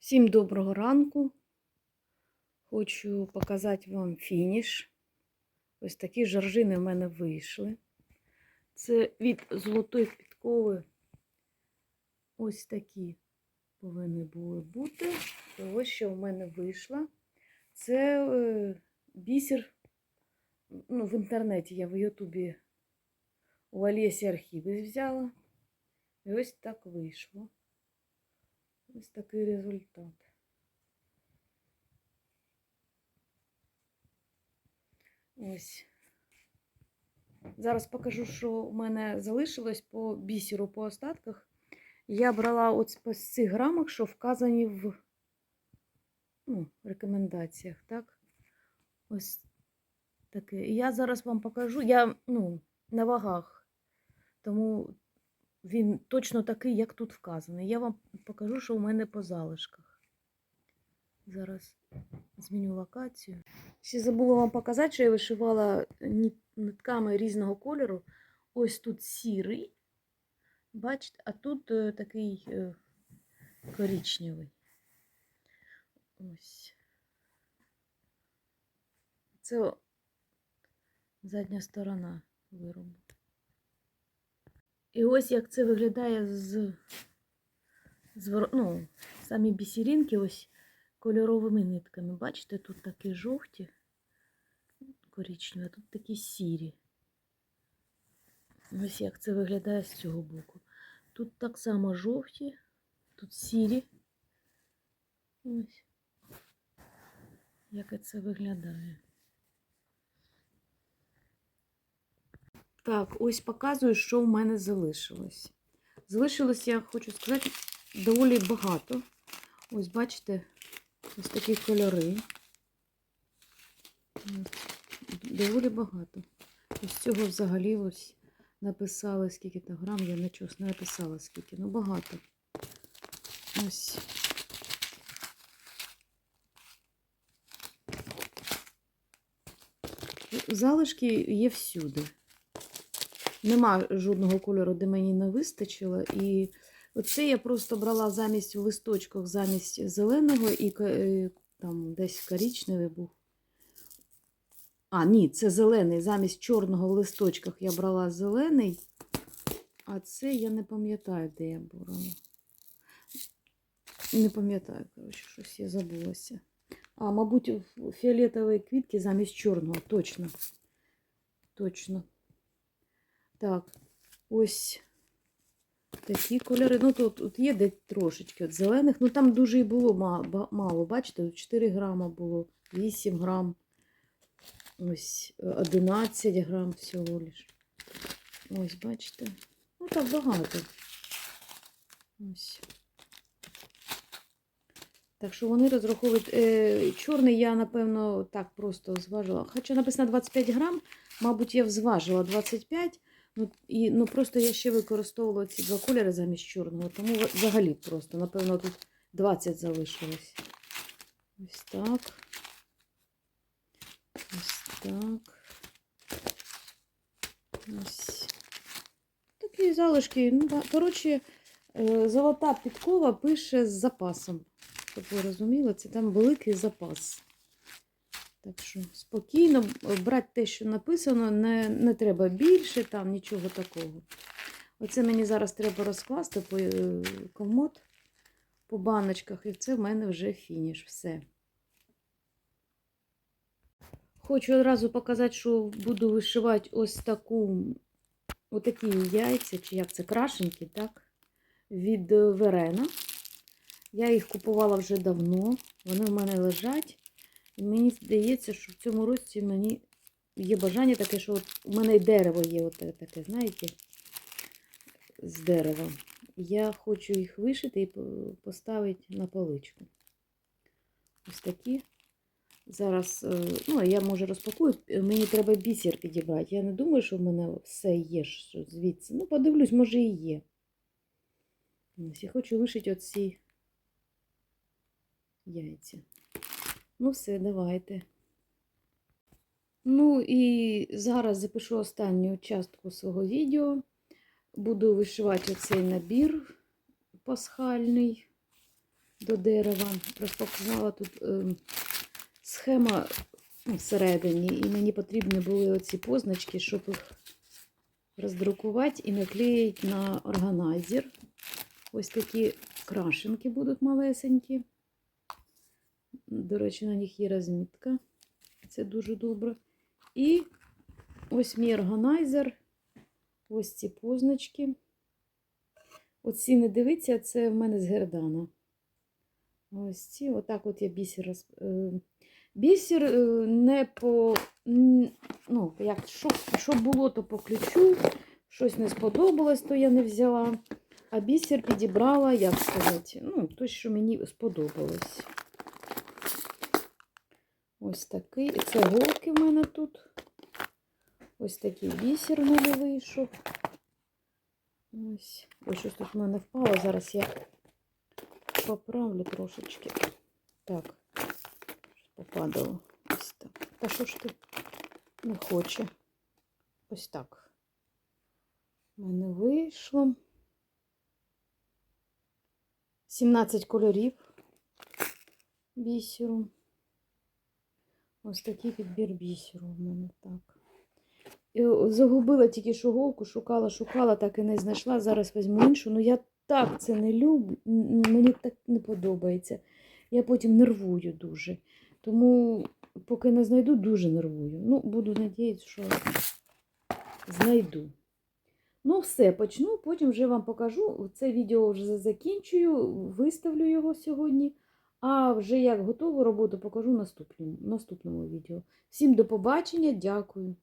Всім доброго ранку. Хочу показати вам фініш. Ось такі жаржини в мене вийшли. Це від золотої підкови. Ось такі повинні були бути. І ось що в мене вийшло. Це е, бісер. Ну, в інтернеті я в Ютубі у Олесі архіви взяла. І ось так вийшло. Ось такий результат. Ось. Зараз покажу, що у мене залишилось по бісеру по остатках. Я брала от по цих грамах, що вказані в ну, рекомендаціях, так? Ось таке. І я зараз вам покажу. Я ну, на вагах, тому він точно такий, як тут вказаний. Я вам покажу, що у мене по залишках. Зараз зміню локацію. Ще забула вам показати, що я вишивала нитками різного кольору. Ось тут сірий. Бачите, а тут е, такий е, коричневий. Ось. Це задня сторона виробу. І ось як це виглядає з, з ну, самі бісерінки ось кольоровими нитками. Бачите, тут такі жовті, коричневі, а тут такі сірі. Ось як це виглядає з цього боку. Тут так само жовті, тут сірі. Ось. Як це виглядає. Так, ось показую, що в мене залишилось. Залишилось, я хочу сказати, доволі багато. Ось, бачите, ось такі кольори. Доволі багато. Ось цього взагалі ось написали, скільки то грам, я нічого не написала, скільки, ну багато. Ось. Залишки є всюди. Нема жодного кольору, де мені не вистачило. І оце я просто брала замість в листочках, замість зеленого і е, там десь коричневий був. А, ні, це зелений. Замість чорного в листочках я брала зелений. А це я не пам'ятаю, де я брала. Не пам'ятаю, коротше, щось я забулася. А, мабуть, фіолетові квітки замість чорного. Точно. Точно. Так, ось такі кольори. Ну, тут, тут є де трошечки от зелених. Ну там дуже і було мало. Бачите, тут 4 грама було, 8 грам. Ось е, 11 грам всього лиш. Ось, бачите. Ну так багато. Ось. Так що вони розраховують. Е, чорний я, напевно, так просто зважила. Хоча написано 25 грам, мабуть, я взважила 25. Ну, і, ну просто я ще використовувала ці два кольори замість чорного, тому взагалі просто, напевно, тут 20 залишилось. Ось так. Ось так. Ось. Такі залишки. Ну, коротше, е, золота підкова пише з запасом. Щоб ви розуміли, це там великий запас. Так що спокійно брати те, що написано, не, не треба більше, там нічого такого. Оце мені зараз треба розкласти по е, комод, по баночках, і це в мене вже фініш. Все. Хочу одразу показати, що буду вишивати ось таку, отакі яйця, чи як це, крашенки, так? Від е, Верена. Я їх купувала вже давно, вони в мене лежать. Мені здається, що в цьому році мені є бажання таке, що от у мене дерево є от таке, знаєте, з дерева. Я хочу їх вишити і поставити на поличку. Ось такі. Зараз, е, ну, я може розпакую, мені треба бісер підібрати. Я не думаю, що в мене все є що звідси. Ну, подивлюсь, може і є. Ось, я хочу вишити оці яйця. Ну, все, давайте. Ну і зараз запишу останню частку свого відео. Буду вишивати оцей набір пасхальний. до дерева. Розпакувала тут е, схема всередині, і мені потрібні були оці позначки, щоб їх роздрукувати і наклеїти на органайзер. Ось такі крашенки будуть малесенькі. До речі, на них є розмітка. Це дуже добре. І ось мій органайзер. Ось ці позначки. Оці не дивіться, це в мене з гердана. Ось ці, отак от я бісер роз... е, Бісер е, не по. Ну, як, що, що було, то по ключу. Щось не сподобалось, то я не взяла. А бісер підібрала, як сказати, ну, то, що мені сподобалось. Ось такий. Це голки в мене тут. Ось такий бісер в мене вийшов. Ось. Ось щось тут в мене впало. Зараз я поправлю трошечки. Так. Попадало. Ось так. Та що ж ти не хоче? Ось так. У мене вийшло. 17 кольорів бісеру. Ось такий підбір бісеру в мене так. Загубила тільки що шукала, шукала, так і не знайшла. Зараз візьму іншу. Ну я так це не люблю, ну, мені так не подобається. Я потім нервую дуже. Тому, поки не знайду, дуже нервую. Ну, буду надіятися, що знайду. Ну, все, почну, потім вже вам покажу. Це відео вже закінчую, виставлю його сьогодні. А вже як готову роботу покажу наступному, наступному відео. Всім до побачення, дякую.